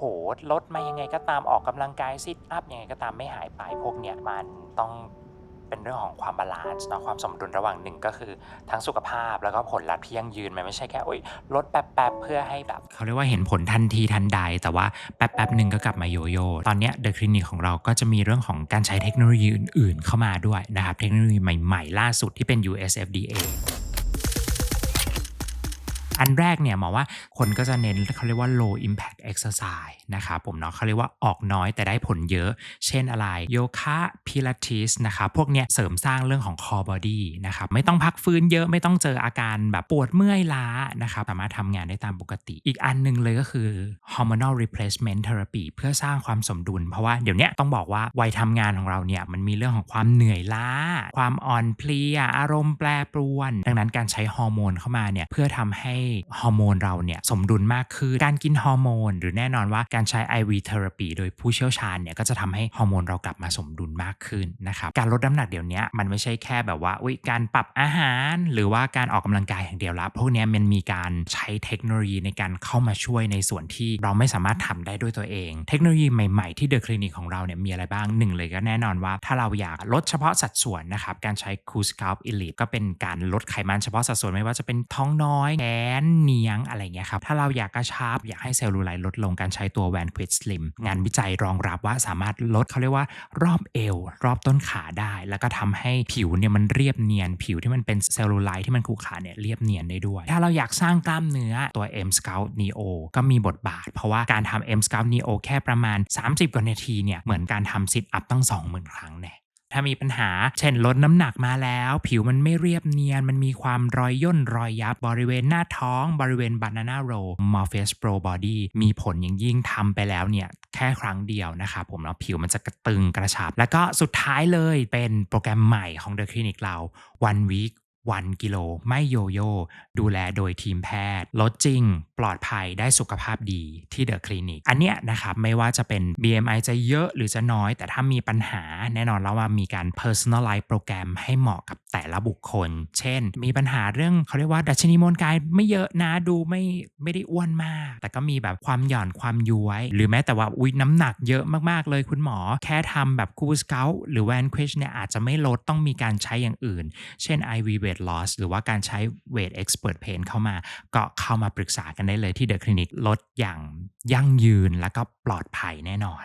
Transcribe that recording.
โหลดมายังไงก็ตามออกกำลังกายซิทอัพยังไงก็ตามไม่หายไปพวกเนี้ยมันต้องเป็นเรื่องของความบาลานซ์เนาะความสมดุลระหว่างหนึ่งก็คือทั้งสุขภาพแล้วก็ผลลัพธ์ที่ยั่งยืนมันไม่ใช่แค่โอ๊ยลดแป๊บๆเพื่อให้แบบเขาเรียกว่าเห็นผลทันทีทันใด แต่ว่าแป๊บๆหนึ่งก็กลับมาโยโย่ตอนนี้เดอะคลินิกของเราก็จะมีเรื่องของการใช้เทคโนโลยีอื่น ๆ เข้ามาด้วยนะครับเทคโนโลยีใหม่ ๆ ล่าสุดที่เป็น US FDA อันแรกเนี่ยหมอว่าคนก็จะเน้นเขาเรียกว่า low impact exercise นะครับผมเนาะเขาเรียกว่าออกน้อยแต่ได้ผลเยอะ เช่นอะไรโยคะพิลาทิสนะครับพวกเนี้ยเสริมสร้างเรื่องของ core body นะครับไม่ต้องพักฟื้นเยอะไม่ต้องเจออาการแบบปวดเมื่อยล้านะครับสามารถทำงานได้ตามปกติ อีกอันหนึงเลยก็คือ hormonal replacement therapy เพื่อสร้างความสมดุล เพราะว่าเดี๋ยวนี้ต้องบอกว่าวัยทำงานของเราเนี่ยมันมีเรื่องของความเหนื่อยล้า ความอ่อนเพลียอารมณ์แปรปรวน ดังนั้นการใช้ฮอร์โมนเข้ามาเนี่ยเพื่อทำให้ฮอร์โมนเราเนี่ยสมดุลมากขึ้น การกินฮอร์โมน หรือแน่นอนว่าการใช้ IV therapy โดยผู้เชี่ยวชาญเนี่ยก็จะทำให้ฮอร์โมนเรากลับมาสมดุลมากขึ้นนะครับการลดน้ำหนักเดี๋ยวนี้มันไม่ใช่แค่แบบว่าอุยการปรับอาหาร หรือว่าการออกกำลังกายอย่างเดียวละพวกนี้มันมีการใช้เทคโนโลยีในการเข้ามาช่วยในส่วนที่เราไม่สามารถทำได้ด้วยตัวเอง เทคโนโลยีใหม่ๆที่เดอะคลินิกของเราเนี่ยมีอะไรบ้างหนึ่งเลยก็แน่นอนว่า ถ้าเราอยากลดเฉพาะสัดส่วนนะครับการใช้คูสคา l อิลิก็เป็นการลดไขมันเฉพาะสัดส่วนไม่ว่าจะเป็นท้องน้อยแขนเนียงอะไรเงี้ยครับ ถ้าเราอยากกระชับ อยากให้เซลลูไลท์ลดลงการใช้ตัวแวนควิดสลิมงานวิจัยรองรับว่าสามารถลดเขาเรียกว่ารอบเอว รอบต้นขาได้ แล้วก็ทำให้ผิวเนี่ยมันเรียบเนียน ผิวที่มันเป็นเซลลูไลท์ที่มันขรุขระเนี่ยเรียบเนียนได้ด้วย ถ้าเราอยากสร้างกล้ามเนื้อตัว M Scout Neo ก็มีบทบาท เพราะว่าการทำ M Scout Neo แค่ประมาณ 30 กว่านาทีเนี่ยเหมือนการทำซิทอัพตั้ง 20,000 ครั้งแน่ ถ้ามีปัญหา เช่นลดน้ำหนักมาแล้ว ผิวมันไม่เรียบเนียน มันมีความรอยย่นรอยยับบริเวณหน้าท้องบริเวณบานาน่าโรมอร์เฟสโปรบอดี้มีผลอย่างยิ่งทำไปแล้วเนี่ยแค่ครั้งเดียวนะครับผมแล้วผิวมันจะกระตึงกระชับ แล้วก็สุดท้ายเลยเป็นโปรแกรมใหม่ของ The Clinic เรา One Week วันกิโลไม่โยโย่ดูแลโดยทีมแพทย์ ลดจริง ปลอดภัยได้สุขภาพดีที่เดอะคลินิก อันเนี้ยนะครับ ไม่ว่าจะเป็น BMI จะเยอะหรือจะน้อย แต่ถ้ามีปัญหาแน่นอนแล้วว่ามีการ personalize โปรแกรมให้เหมาะกับแต่ละบุคคล เช่น มีปัญหาเรื่องเขาเรียกว่าดัชนีมวลกายไม่เยอะนะดูไม่ไม่ได้อ้วนมาก แต่ก็มีแบบความหย่อนความย้วย หรือแม้แต่ว่าอุ้ยน้ำหนักเยอะมากๆ เลยคุณหมอ แค่ทำแบบกูสเกลหรือแวนควิชเนี่ยอาจจะไม่ลดต้องมีการใช้อย่างอื่น เช่น IV weight loss หรือว่าการใช้ weight expert pain เข้ามา ก็เข้ามาปรึกษากันได้เลยที่เดอะคลินิกลดอย่างยั่งยืนและก็ปลอดภัยแน่นอน